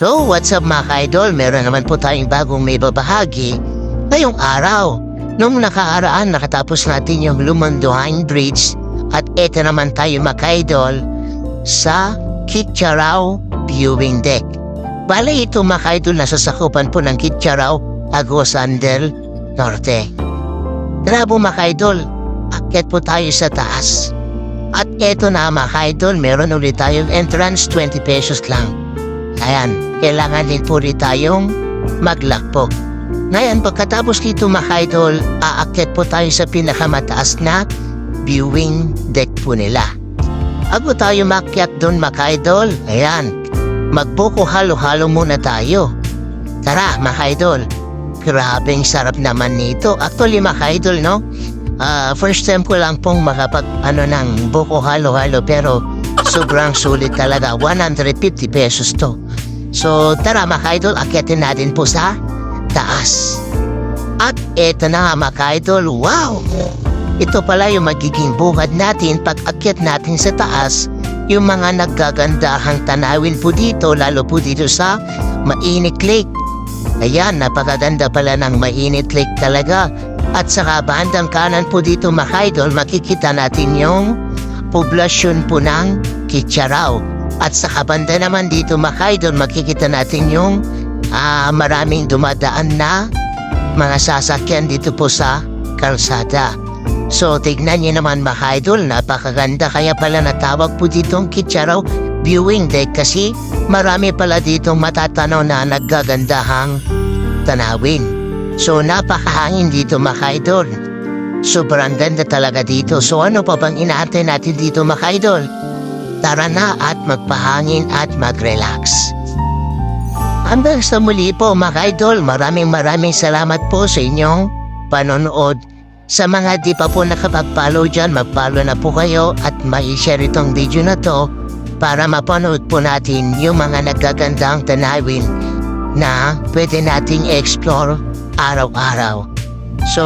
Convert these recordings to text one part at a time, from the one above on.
So, what's up mga ka-idol? Meron naman po tayong bagong may babahagi. Ngayong araw, nung nakaaraan nakatapos natin yung Lumanduhan Bridge at eto naman tayo mga ka-idol sa Kitcharao Viewing Deck. Bale ito mga ka-idol nasa po ng Kitcharao, Agusan del Norte. Tara po mga ka-idol, akyat po tayo sa taas. At eto na mga ka-idol, meron ulit tayong entrance 20 pesos lang. Ayan, kailangan din po rin tayong maglakpo. Ngayon, pagkatapos dito mga idol, aakyat po tayo sa pinakamataas na viewing deck po nila. Bago tayo makyat doon mga idol, ayan, magbuko halo-halo muna tayo. Tara mga idol, grabing sarap naman nito. Actually mga idol, no? Ah, first time ko lang pong makapag ano ng buko halo-halo pero sobrang sulit talaga. 150 pesos to. So tara mga idol, akyatin natin po sa taas. At eto na nga mga idol, wow! Ito pala yung magiging bungad natin pag akyat natin sa taas. Yung mga naggagandahang tanawin po dito, lalo po dito sa Mainit Lake. Ayan, napakaganda pala ng Mainit Lake talaga. At saka bandang kanan po dito mga idol, makikita natin yung poblasyon po ng Kitcharao. At saka banda naman dito mga idol, makikita natin yung ah, maraming dumadaan na mga sasakyan dito po sa kalsada. So tignan niyo naman mga idol, napakaganda kaya pala natawag po ditong Kitcharao viewing deck kasi marami pala ditong matatanaw na naggagandahang tanawin. So napakahangin dito mga idol. Sobrang ganda talaga dito. So ano pa bang inaantay natin dito mga idol? Tara na at magpahangin at mag-relax. Hanggang sa muli po mga idol, maraming maraming salamat po sa inyong panonood. Sa mga di pa po nakapag-follow dyan, mag-follow na po kayo at mai-share itong video na to para mapanood po natin yung mga nagagandang tanawin na pwede nating explore araw-araw. So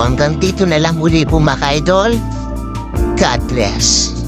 hanggang dito na lang muli po mga idol. God bless.